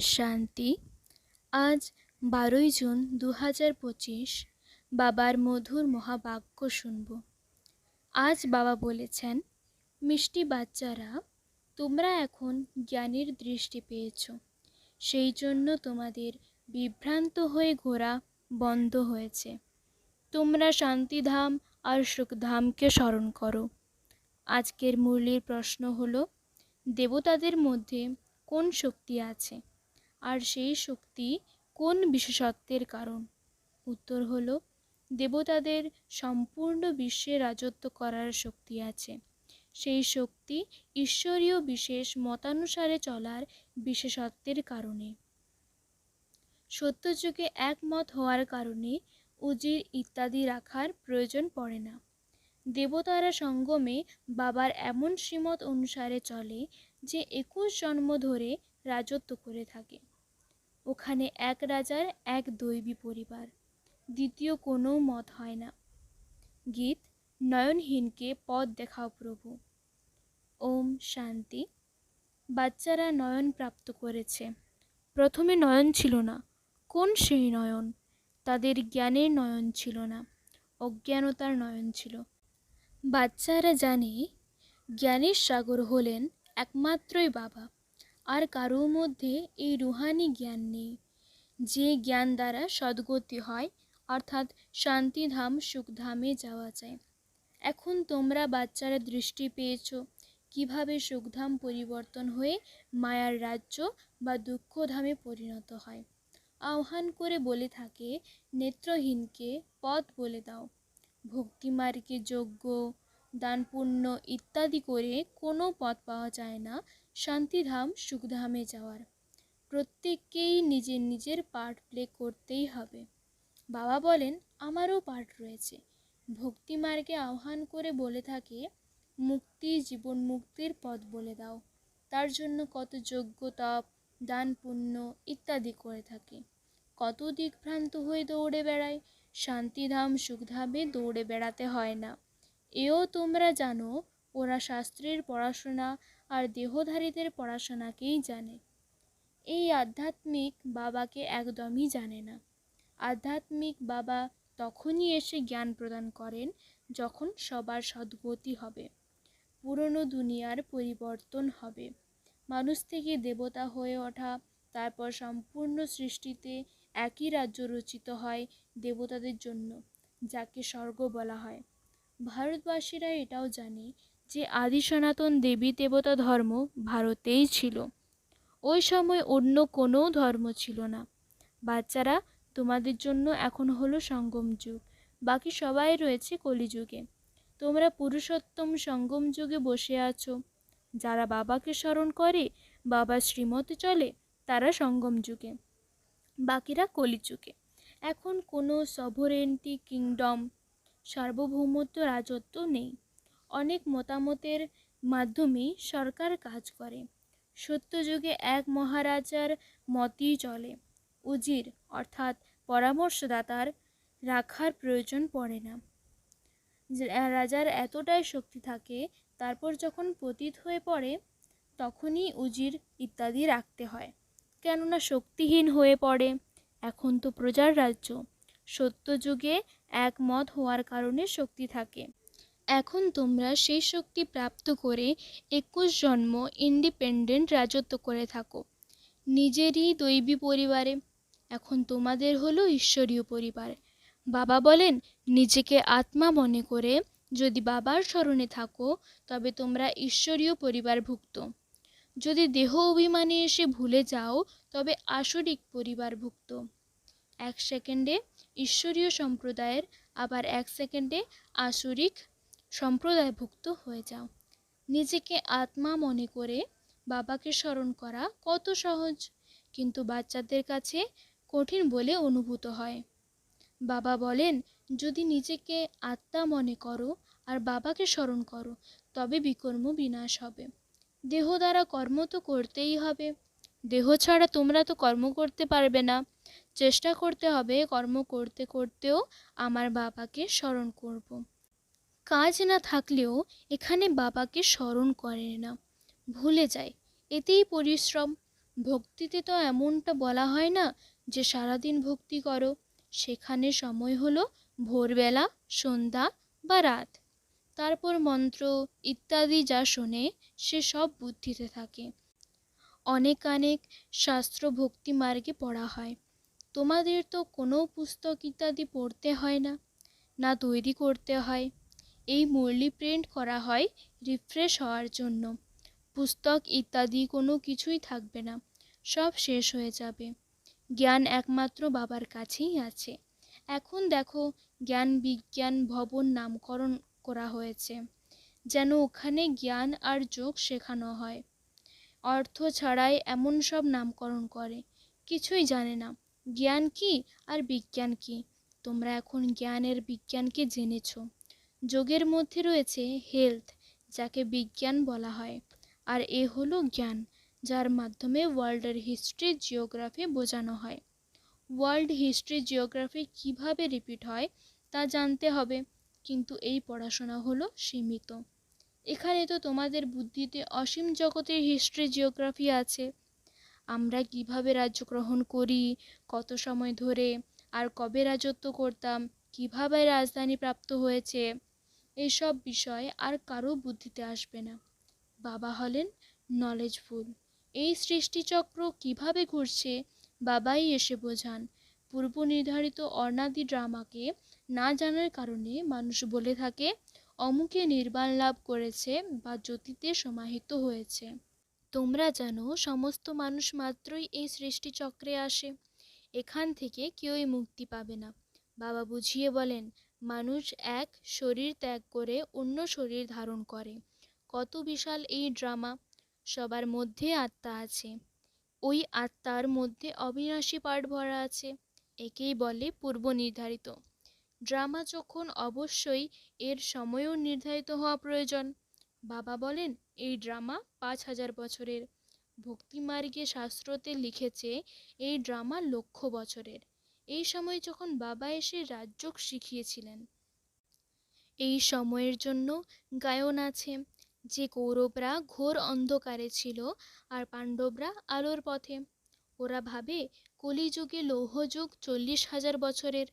শান্তি। আজ বারোই জুন দু হাজার পঁচিশ, বাবার মধুর মহাবাক্য শুনব। আজ বাবা বলেছেন, মিষ্টি বাচ্চারা, তোমরা এখন জ্ঞানের দৃষ্টি পেয়েছ। সেই জন্য তোমাদের বিভ্রান্ত হয়ে ঘোরা বন্ধ হয়েছে। তোমরা শান্তিধাম আর সুখধামকে স্মরণ করো। আজকের মুরলির প্রশ্ন হলো, দেবতাদের মধ্যে কোন শক্তি আছে? আর সেই শক্তি কোন বিশেষত্বের কারণ? উত্তর হল, দেবতাদের সম্পূর্ণ বিশ্বে রাজত্ব করার শক্তি আছে। সেই শক্তি ঈশ্বরীয় বিশেষ মতানুসারে চলার বিশেষত্বের কারণে। সত্যযুগে একমত হওয়ার কারণে উজির ইত্যাদি রাখার প্রয়োজন পড়ে না। দেবতারা সঙ্গমে বাবার এমন শ্রীমত অনুসারে চলে যে একুশ জন্ম ধরে রাজত্ব করে থাকে। ওখানে এক রাজার এক দৈবী পরিবার। দ্বিতীয় কোনো মত হয় না। গীত, নয়নহীনকে পথ দেখাও প্রভু। ওম শান্তি। বাচ্চারা নয়ন প্রাপ্ত করেছে। প্রথমে নয়ন ছিল না। কোন সেই নয়ন? তাদের জ্ঞানের নয়ন ছিল না। অজ্ঞানতার নয়ন ছিল। বাচ্চারা জানে, জ্ঞানের সাগর হলেন একমাত্রই বাবা। আর কারোর মধ্যে এই রুহানি জ্ঞান নেই। যে জ্ঞান দ্বারা সদ্গতি হয়, অর্থাৎ শান্তিধাম সুখধামে যাওয়া যায়। এখন তোমরা বাচ্চারা দৃষ্টি পেয়েছ, কীভাবে সুখধাম পরিবর্তন হয়ে মায়ার রাজ্য বা দুঃখধামে পরিণত হয়। আহ্বান করে বলে থাকে, নেত্রহীনকে পথ বলে দাও। ভক্তিমার্গে যোগ্য দান পুণ্য ইত্যাদি করে কোনো পথ পাওয়া যায় না শান্তিধাম সুখধামে যাওয়ার। প্রত্যেককেই নিজের নিজের পার্ট প্লে করতেই হবে। বাবা বলেন, আমারও পার্ট রয়েছে। ভক্তিমার্গে আহ্বান করে বলে থাকে, মুক্তি জীবন মুক্তির পথ বলে দাও। তার জন্য কত যোগ্যতা দান, পুণ্য ইত্যাদি করে থাকে। কত দিকভ্রান্ত হয়ে দৌড়ে বেড়ায়। শান্তিধাম সুখধামে দৌড়ে বেড়াতে হয় না। এও তোমরা জানো, ওরা শাস্ত্রের পড়াশোনা আর দেহধারীদের পড়াশোনাকেই জানে। এই আধ্যাত্মিক বাবাকে একদমই জানে না। আধ্যাত্মিক বাবা তখনই এসে জ্ঞান প্রদান করেন যখন সবার সদ্গতি হবে। পুরনো দুনিয়ার পরিবর্তন হবে। মানুষ থেকে দেবতা হয়ে ওঠা, তারপর সম্পূর্ণ সৃষ্টিতে একই রাজ্য রচিত হয় দেবতাদের জন্য, যাকে স্বর্গ বলা হয়। ভারতবাসীরা এটাও জানে যে আদি সনাতন দেবী দেবতা ধর্ম ভারতেই ছিল। ওই সময় অন্য কোনো ধর্ম ছিল না। বাচ্চারা তোমাদের জন্য এখন হলো সঙ্গম যুগ। বাকি সবাই রয়েছে কলিযুগে। তোমরা পুরুষোত্তম সঙ্গম যুগে বসে আছো। যারা বাবাকে স্মরণ করে, বাবা শ্রীমতে চলে, তারা সঙ্গম যুগে। বাকিরা কলিযুগে। এখন কোনো সভরেন্টি কিংডম সার্বভৌমত্ব, রাজত্ব নেই। অনেক মতামতের মাধ্যমেই সরকার কাজ করে। সত্যযুগে এক মহারাজার মতই চলে। উজির, অর্থাৎ পরামর্শদাতার, রাখার প্রয়োজন পড়ে না। রাজার এতটাই শক্তি থাকে, তারপর যখন পতিত হয়ে পড়ে, তখনই উজির ইত্যাদি রাখতে হয়। কেননা শক্তিহীন হয়ে পড়ে, এখন তো প্রজার রাজ্য। সত্যযুগে একমত হওয়ার কারণে শক্তি থাকে। এখন তোমরা সেই শক্তি প্রাপ্ত করে একুশ জন্ম ইন্ডিপেন্ডেন্ট রাজত্ব করে থাকো। নিজেরই দৈবী পরিবারে, এখন তোমাদের হলো ঈশ্বরীয় পরিবার। বাবা বলেন, নিজেকে আত্মা মনে করে যদি বাবার স্মরণে থাকো, তবে তোমরা ঈশ্বরীয় পরিবারভুক্ত। যদি দেহ অভিমানে এসে ভুলে যাও, তবে আসরিক পরিবারভুক্ত। এক সেকেন্ডে ঈশ্বরীয় সম্প্রদায়ের, আবার এক সেকেন্ডে আসরিক সম্প্রদায়ভুক্ত হয়ে যাও। নিজেকে আত্মা মনে করে বাবাকে স্মরণ করা কত সহজ, কিন্তু বাচ্চাদের কাছে কঠিন বলে অনুভূত হয়। বাবা বলেন, যদি নিজেকে আত্মা মনে করো আর বাবাকে স্মরণ করো, তবে বিকর্ম বিনাশ হবে। দেহ দ্বারা কর্ম তো করতেই হবে। দেহ ছাড়া তোমরা তো কর্ম করতে পারবে না। চেষ্টা করতে হবে কর্ম করতে করতেও আমার বাবাকে স্মরণ করব। কাজ না থাকলেও এখানে বাবাকে স্মরণ করে না। ভুলে যায়, এতেই পরিশ্রম। ভক্তিতে তো এমনটা বলা হয় না যে, সারাদিন ভক্তি করো। সেখানে সময় হলো ভোরবেলা, সন্ধ্যা বা রাত। তারপর মন্ত্র, ইত্যাদি যা শোনে, সে সব বুদ্ধিতে থাকে। অনেক অনেক শাস্ত্র ভক্তি মার্গে পড়া হয়। তোমাদের তো কোনো পুস্তক ইত্যাদি পড়তে হয় না না তৈরি করতে হয়। এই মুরলি প্রিন্ট করা হয় রিফ্রেশ হওয়ার জন্য। পুস্তক ইত্যাদি কোনো কিছুই থাকবে না, সব শেষ হয়ে যাবে। জ্ঞান একমাত্র বাবার কাছেই আছে। এখন দেখো জ্ঞান বিজ্ঞান ভবন নামকরণ করা হয়েছে, যেন ওখানে জ্ঞান আর যোগ শেখানো হয়। অর্থ ছাড়াই এমন সব নামকরণ করে, কিছুই জানে না। জ্ঞান কি আর বিজ্ঞান কি? তোমরা এখন জ্ঞানের বিজ্ঞানকে জেনেছ। যোগের মধ্যে রয়েছে হেলথ যাকে বিজ্ঞান বলা হয়। আর এ হলো জ্ঞান, যার মাধ্যমে ওয়ার্ল্ডের হিস্ট্রি জিওগ্রাফি বোঝানো হয়। ওয়ার্ল্ড হিস্ট্রি জিওগ্রাফি কীভাবে রিপিট হয়, তা জানতে হবে, কিন্তু এই পড়াশোনা হলো সীমিত। এখানে তো তোমাদের বুদ্ধিতে অসীম জগতের হিস্ট্রি জিওগ্রাফি আছে। আমরা কীভাবে রাজ্য গ্রহণ করি, কত সময় ধরে, আর কবে রাজত্ব করতাম, কীভাবে রাজধানী প্রাপ্ত হয়েছে এইসব বিষয় আর কারও বুদ্ধিতে আসবে না। বাবা হলেন নলেজফুল এই সৃষ্টিচক্র কীভাবে ঘুরছে, বাবাই এসে বোঝান। পূর্ব নির্ধারিত অর্ণাদি ড্রামাকে না জানার কারণে মানুষ বলে থাকে, অমুকে নির্বাণ লাভ করেছে বা জ্যোতিতে সমাহিত হয়েছে। তোমরা জানো, সমস্ত মানুষ মাত্রই এই সৃষ্টিচক্রে আসে। এখান থেকে কেউই মুক্তি পাবে না। বাবা বুঝিয়ে বলেন, মানুষ এক শরীর ত্যাগ করে অন্য শরীর ধারণ করে। কত বিশাল এই ড্রামা। সবার মধ্যে আত্মা আছে। ওই আত্মার মধ্যে অবিনাশী পাঠ ভরা আছে। একেই বলে পূর্ব নির্ধারিত। ড্রামা যখন অবশ্যই এর সময়ও নির্ধারিত হওয়া প্রয়োজন। বাবা বলেন, এই ড্রামা পাঁচ হাজার বছরের। ভক্তিমার্গে শাস্ত্রতে লিখেছে, এই ড্রামা লক্ষ বছরের। এই সময় যখন বাবা এসে রাজযোগ শিখিয়েছিলেন। এই সময়ের জন্য গায়ন আছে। যে কৌরবরা ঘোর অন্ধকারে ছিল আর পাণ্ডবরা আলোর পথে। ওরা ভাবে কলিযুগে লৌহযুগ চল্লিশ হাজার বছরের।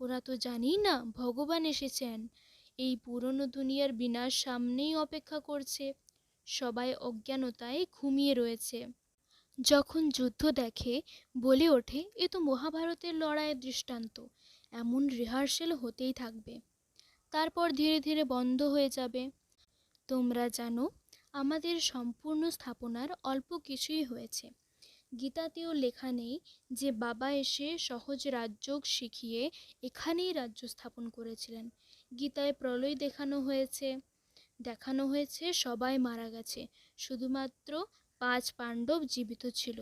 ওরা তো জানি না ভগবান এসেছেন। এই পুরনো দুনিয়ার বিনাশ সামনেই অপেক্ষা করছে। সবাই অজ্ঞানতায় ঘুমিয়ে রয়েছে। যখন যুদ্ধ দেখে, বলে ওঠে, এ তো মহাভারতের লড়াইয়ের দৃষ্টান্ত। এমন রিহার্সেল হতেই থাকবে। তারপর ধীরে ধীরে বন্ধ হয়ে যাবে। তোমরা জানো, আমাদের সম্পূর্ণ স্থাপনার অল্প কিছুই হয়েছে। গীতাতেও লেখা নেই যে বাবা এসে সহজ রাজযোগ শিখিয়ে এখানেই রাজ্য স্থাপন করেছিলেন। গীতায় প্রলয় দেখানো হয়েছে। দেখানো হয়েছে সবাই মারা গেছে। শুধুমাত্র পাঁচ পাণ্ডব জীবিত ছিল।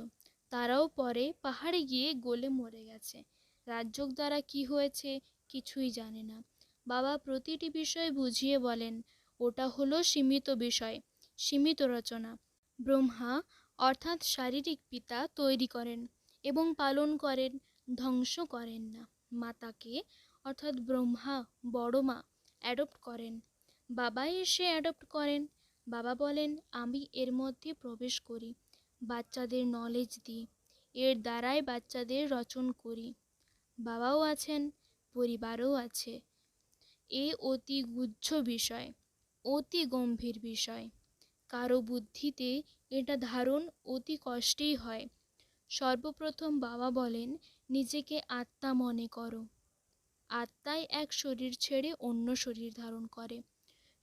তারাও পরে পাহাড়ে গিয়ে গলে মরে গেছে। রাজযোগ দ্বারা কি হয়েছে কিছুই জানে না। বাবা প্রতিটি বিষয় বুঝিয়ে বলেন, ওটা হলো সীমিত বিষয়, সীমিত রচনা। ব্রহ্মা অর্থাৎ শারীরিক পিতা তৈরি করেন এবং পালন করেন, ধ্বংস করেন না। মাতাকে, অর্থাৎ ব্রহ্মা বড় মা অ্যাডপ্ট করেন। বাবাই এসে অ্যাডপ্ট করেন। বাবা বলেন, আমি এর মধ্যে প্রবেশ করি, বাচ্চাদের নলেজ দিই, এর দ্বারাই বাচ্চাদের রচন করি। বাবাও আছেন, পরিবারও আছে। এ অতি গুচ্ছ বিষয়, অতি গম্ভীর বিষয়। কারও বুদ্ধিতে এটা ধারণ অতি কষ্টেই হয়। সর্বপ্রথম বাবা বলেন, নিজেকে আত্মা মনে করো। আত্মাই এক শরীর ছেড়ে অন্য শরীর ধারণ করে।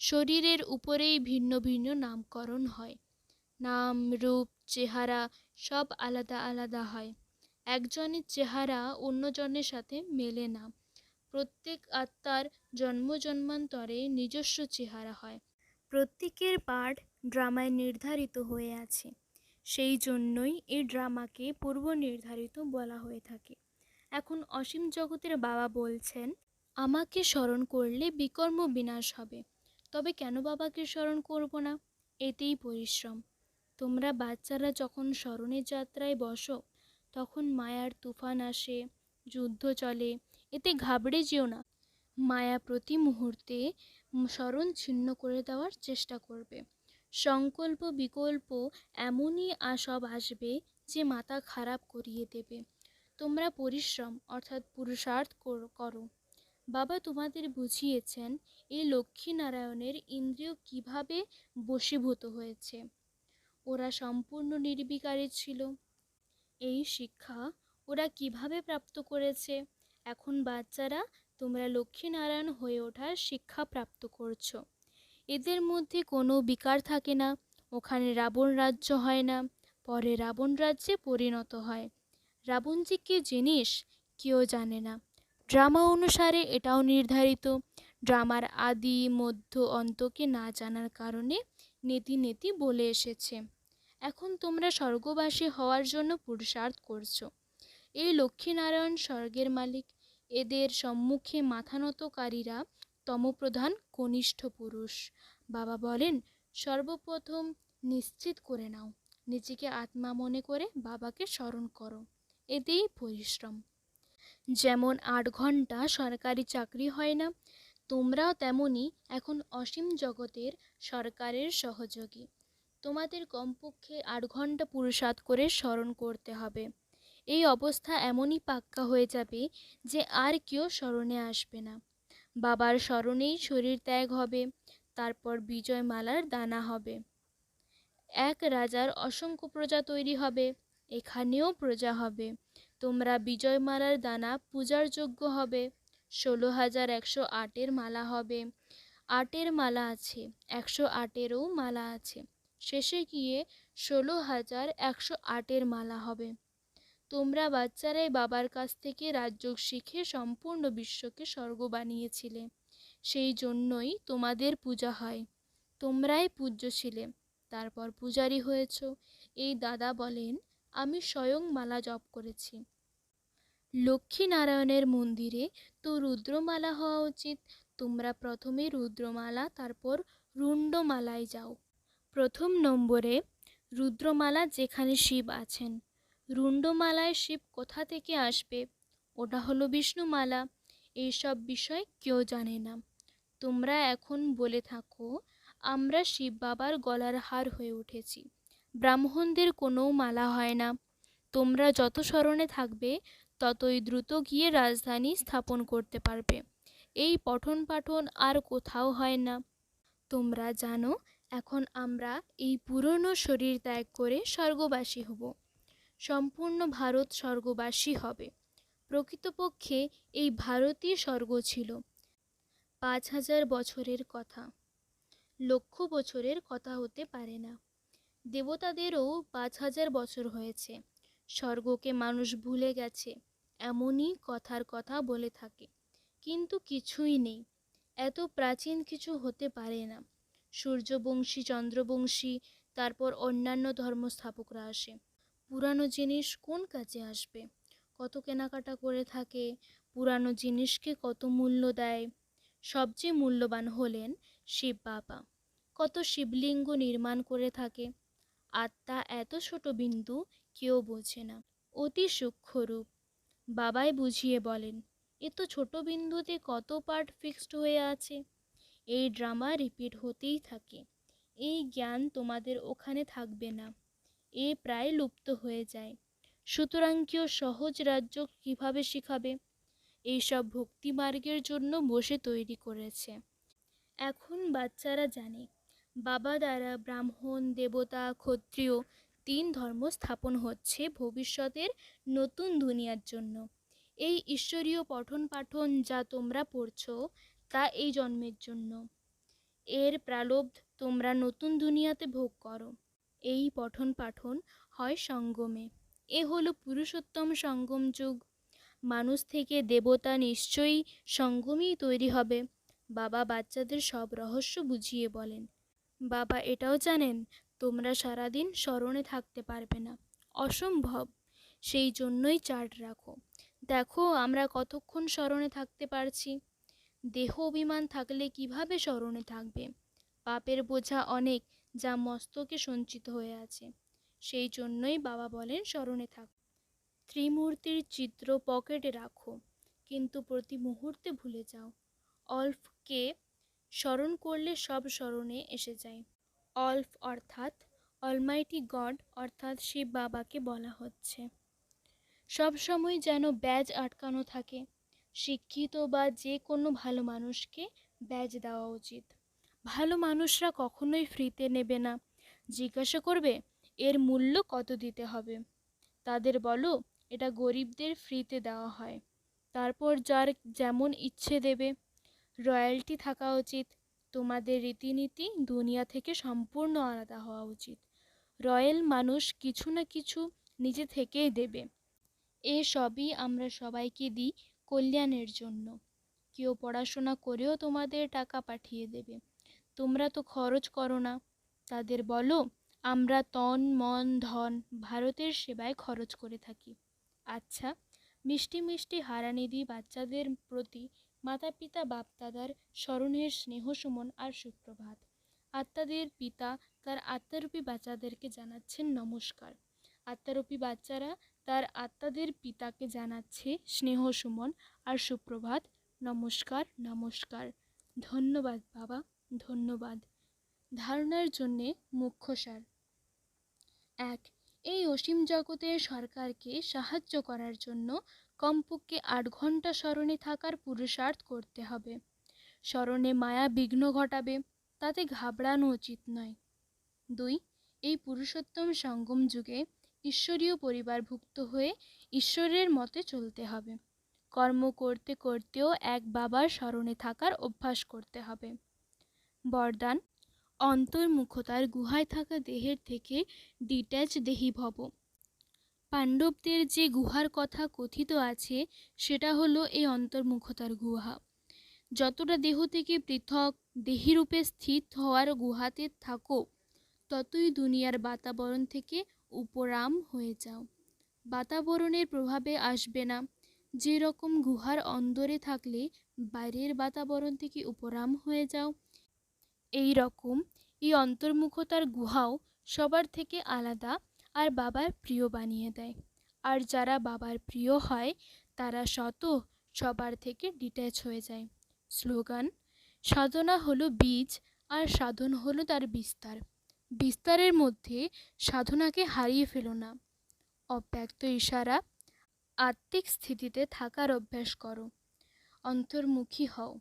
শরীরের উপরেই ভিন্ন ভিন্ন নামকরণ হয়। নাম, রূপ, চেহারা সব আলাদা আলাদা হয়। একজনের চেহারা অন্যজনের সাথে মেলে না। প্রত্যেক আত্মার জন্ম জন্মান্তরে নিজস্ব চেহারা হয়। প্রত্যেকের পাঠ ড্রামায় নির্ধারিত হয়ে আছে। সেই জন্যই এই ড্রামাকে পূর্ব নির্ধারিত বলা হয়ে থাকে। এখন অসীম জগতের বাবা বলছেন, আমাকে স্মরণ করলে বিকর্ম বিনাশ হবে। তবে কেন বাবাকে স্মরণ করব না? এতেই পরিশ্রম। তোমরা বাচ্চারা যখন স্মরণের যাত্রায় বসো, তখন মায়ার তুফান আসে, যুদ্ধ চলে, এতে ঘাবড়ে যেও না। মায়া প্রতি মুহূর্তে স্মরণ ছিন্ন করে দেওয়ার চেষ্টা করবে। সংকল্প, বিকল্প এমনই সব আসবে যে মাথা খারাপ করিয়ে দেবে। তোমরা পরিশ্রম, অর্থাৎ পুরুষার্থ কর- করো। বাবা তোমাদের বুঝিয়েছেন এই লক্ষ্মীনারায়ণের ইন্দ্রিয় কীভাবে বশীভূত হয়েছে। ওরা সম্পূর্ণ নির্বিকারী ছিল। এই শিক্ষা ওরা কীভাবে প্রাপ্ত করেছে? এখন বাচ্চারা তোমরা লক্ষ্মীনারায়ণ হয়ে ওঠার শিক্ষা প্রাপ্ত করছ। এদের মধ্যে কোনো বিকার থাকে না। ওখানে রাবণ রাজ্য হয় না। পরে রাবণ রাজ্যে পরিণত হয়। রাবণ যে কি জিনিস কেউ জানে না। ড্রামা অনুসারে এটাও নির্ধারিত। ড্রামার আদি, মধ্য অন্তকে না জানার কারণে নেতি নেতি বলে এসেছে। এখন তোমরা স্বর্গবাসী হওয়ার জন্য পুরুষার্থ করছ। এই লক্ষ্মীনারায়ণ স্বর্গের মালিক। এদের সম্মুখে মাথানতকারীরা তমপ্রধান কনিষ্ঠ পুরুষ। বাবা বলেন, সর্বপ্রথম নিশ্চিত করে নাও। নিজেকে আত্মা মনে করে বাবাকে স্মরণ করো। এতেই পরিশ্রম। যেমন আট ঘণ্টা সরকারি চাকরি হয় না, তোমরাও তেমনই এখন অসীম জগতের সরকারের সহযোগী। তোমাদের কমপক্ষে আট ঘণ্টা পুরুষার্থ করে স্মরণ করতে হবে। এই অবস্থা এমনই পাক্কা হয়ে যাবে যে আর কেউ স্মরণে আসবে না। বাবার স্মরণেই শরীর ত্যাগ হবে, তারপর বিজয়মালার দানা হবে। এক রাজার অসংখ্য প্রজা তৈরি হবে, এখানেও প্রজা হবে। তোমরা বিজয়মালার দানা পূজার যোগ্য হবে। ষোলো হাজার একশো আটের মালা হবে। আটের মালা আছে, একশো আটেরও মালা আছে। শেষে গিয়ে ষোলো হাজার একশো আটের মালা হবে। তোমরা বাচ্চারাই বাবার কাছ থেকে রাজযোগ শিখে সম্পূর্ণ বিশ্বকে স্বর্গ বানিয়েছিলে। সেই জন্যই তোমাদের পূজা হয়। তোমরাই পূজ্য ছিলে তারপর পূজারি হয়েছ। এই দাদা বলেন, আমি স্বয়ং মালা জপ করেছি। লক্ষ্মীনারায়ণের মন্দিরে তো রুদ্রমালা হওয়া উচিত। তোমরা প্রথমে রুদ্রমালা, তারপর রুণ্ডমালায় যাও। প্রথম নম্বরে রুদ্রমালা যেখানে শিব আছেন। রুণ্ডমালায় শিব কোথা থেকে আসবে? ওটা হলো বিষ্ণুমালা। এইসব বিষয় কেউ জানে না। তোমরা এখন বলে থাকো, আমরা শিব বাবার গলার হার হয়ে উঠেছি। ব্রাহ্মণদের কোনো মালা হয় না। তোমরা যত স্মরণে থাকবে ততই দ্রুত গিয়ে রাজধানী স্থাপন করতে পারবে। এই পঠন পাঠন আর কোথাও হয় না। তোমরা জানো, এখন আমরা এই পুরনো শরীর ত্যাগ করে স্বর্গবাসী হব। সম্পূর্ণ ভারত স্বর্গবাসী হবে। প্রকৃতপক্ষে এই ভারতই স্বর্গ ছিল। পাঁচ হাজার বছরের কথা। লক্ষ বছরের কথা হতে পারে না। দেবতাদেরও পাঁচ হাজার বছর হয়েছে। স্বর্গকে মানুষ ভুলে গেছে, এমনই কথার কথা বলে থাকে। কিন্তু কিছুই নেই, এত প্রাচীন কিছু হতে পারে না। সূর্যবংশী, চন্দ্রবংশী, তারপর অন্যান্য ধর্মস্থাপকরা আসে। পুরানো জিনিস কোন কাজে আসবে? কত কেনাকাটা করে থাকে, পুরানো জিনিসকে কত মূল্য দেয়? সবচেয়ে মূল্যবান হলেন শিব বাবা। কত শিবলিঙ্গ নির্মাণ করে থাকে। আত্মা এত ছোট বিন্দু কেউ বোঝে না। অতি সূক্ষ্মরূপ বাবাই বুঝিয়ে বলেন, এ তো ছোট বিন্দুতে কত পার্ট ফিক্সড হয়ে আছে। এই ড্রামা রিপিট হতেই থাকে। এই জ্ঞান তোমাদের ওখানে থাকবে না। এ প্রায় লুপ্ত হয়ে যায়। সুতরাং কেউ সহজ রাজ্য কীভাবে শিখাবে? এইসব ভক্তি মার্গের জন্য বসে তৈরি করেছে। এখন বাচ্চারা জানে, বাবা দ্বারা ব্রাহ্মণ, দেবতা, ক্ষত্রিয় তিন ধর্ম স্থাপন হচ্ছে ভবিষ্যতের নতুন দুনিয়ার জন্য। এই ঈশ্বরীয় পঠন পাঠন যা তোমরা পড়ছো, তা এই জন্মের জন্য। এর প্রালব্ধ, তোমরা নতুন দুনিয়াতে ভোগ করো। এই পঠন পাঠন হয় সঙ্গমে। এ হলো পুরুষোত্তম সঙ্গম যুগ। মানুষ থেকে দেবতা নিশ্চয়ই সঙ্গমেই তৈরি হবে। বাবা বাচ্চাদের সব রহস্য বুঝিয়ে বলেন। বাবা এটাও জানেন তোমরা সারাদিন স্মরণে থাকতে পারবে না। অসম্ভব। সেই জন্যই চার্ট রাখো। দেখো, আমরা কতক্ষণ স্মরণে থাকতে পারছি। দেহ অভিমান থাকলে কীভাবে স্মরণে থাকবে? পাপের বোঝা অনেক যা মস্তকে সঞ্চিত হয়ে আছে। সেই জন্যই বাবা বলেন স্মরণে থাক। ত্রিমূর্তির চিত্র পকেটে রাখো, কিন্তু প্রতি মুহূর্তে ভুলে যাও। অল্পকে স্মরণ করলে সব স্মরণে এসে যায়। অল্প অর্থাৎ অলমাইটি গড অর্থাৎ শিব বাবাকে বলা হচ্ছে। সব সময় যেন ব্যাজ আটকানো থাকে, শিক্ষিত বা যে কোনো ভালো মানুষকে ব্যাজ দেওয়া উচিত। ভালো মানুষরা কখনোই ফ্রিতে নেবে না। জিজ্ঞাসা করবে, এর মূল্য কত দিতে হবে? তাদের বলো, এটা গরিবদের ফ্রিতে দেওয়া হয়। তারপর যার যেমন ইচ্ছে দেবে। রয়্যালটি থাকা উচিত তোমাদের রীতিনীতি দুনিয়া থেকে সম্পূর্ণ আলাদা হওয়া উচিত। রয়্যাল মানুষ কিছু না কিছু নিজে থেকেই দেবে। এ সবই আমরা সবাইকে দিই কল্যাণের জন্য। কেউ পড়াশোনা করেও তোমাদের টাকা পাঠিয়ে দেবে। তোমরা তো খরচ করো না। তাদের বলো, আমরা তন, মন, ধন ভারতের সেবায় খরচ করে থাকি। আচ্ছা মিষ্টি মিষ্টি হারানিধি বাচ্চাদের প্রতি মাতা পিতা বাপদাদার স্মরণের স্নেহ সুমন আর সুপ্রভাত। আত্মাদের পিতা তার আত্মারূপী বাচ্চাদেরকে জানাচ্ছেন নমস্কার। আত্মারূপী বাচ্চারা তার আত্মাদের পিতাকে জানাচ্ছে স্নেহ সুমন আর সুপ্রভাত। নমস্কার নমস্কার। ধন্যবাদ বাবা, ধন্যবাদ। ধারণার জন্যে মুখ্য সার। এক, এই অসীম জগতের সরকারকে সাহায্য করার জন্য কমপক্ষে আট ঘণ্টা স্মরণে থাকার পুরুষার্থ করতে হবে। স্মরণে মায়া বিঘ্ন ঘটাবে, তাতে ঘাবড়ানো উচিত নয়। দুই, এই পুরুষোত্তম সঙ্গম যুগে ঈশ্বরীয় পরিবারভুক্ত হয়ে ঈশ্বরের মতে চলতে হবে। কর্ম করতে করতেও এক বাবার স্মরণে থাকার অভ্যাস করতে হবে। বরদান, অন্তর্মুখতার গুহায় থাকা দেহের থেকে ডিট্যাচ দেহি ভব। পাণ্ডবদের যে গুহার কথা কথিত আছে, সেটা হলো এই অন্তর্মুখতার গুহা। যতটা দেহ থেকে পৃথক, দেহিরূপে স্থিত হওয়ার গুহাতে থাকো, ততই দুনিয়ার বাতাবরণ থেকে উপরাম হয়ে যাও। বাতাবরণের প্রভাবে আসবে না। যে রকম গুহার অন্দরে থাকলে বাইরের বাতাবরণ থেকে উপরাম হয়ে যাও, এই রকম এই অন্তর্মুখতার গুহাও সবার থেকে আলাদা আর বাবার প্রিয় বানিয়ে দেয়। আর যারা বাবার প্রিয় হয়, তারা শত সবার থেকে ডিট্যাচ হয়ে যায়। স্লোগান, সাধনা হলো বীজ আর সাধন হলো তার বিস্তার। বিস্তারের মধ্যে সাধনাকে হারিয়ে ফেলো না। অব্যক্ত ইশারা, আত্মিক স্থিতিতে থাকার অভ্যাস করো। অন্তর্মুখী হও।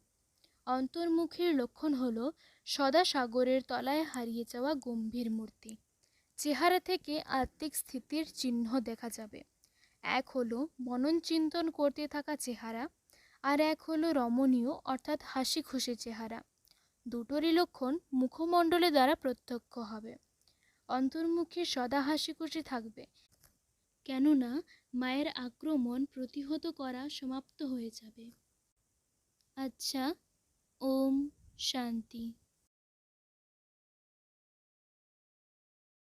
অন্তর্মুখীর লক্ষণ হলো সদা সাগরের তলায় হারিয়ে যাওয়া গম্ভীর মূর্তি। চেহারা থেকে আত্মিক স্থিতির চিহ্ন দেখা যাবে। এক হলো মনন চিন্তন করতে থাকা চেহারা আর এক হলো রমণীয় অর্থাৎ হাসি খুশি চেহারা। দুটোরই লক্ষণ মুখমণ্ডলে দ্বারা প্রত্যক্ষ হবে। অন্তর্মুখী সদা হাসি খুশি থাকবে। কেননা মায়ের আক্রমণ প্রতিহত করা সমাপ্ত হয়ে যাবে। আচ্ছা ওম শান্তি।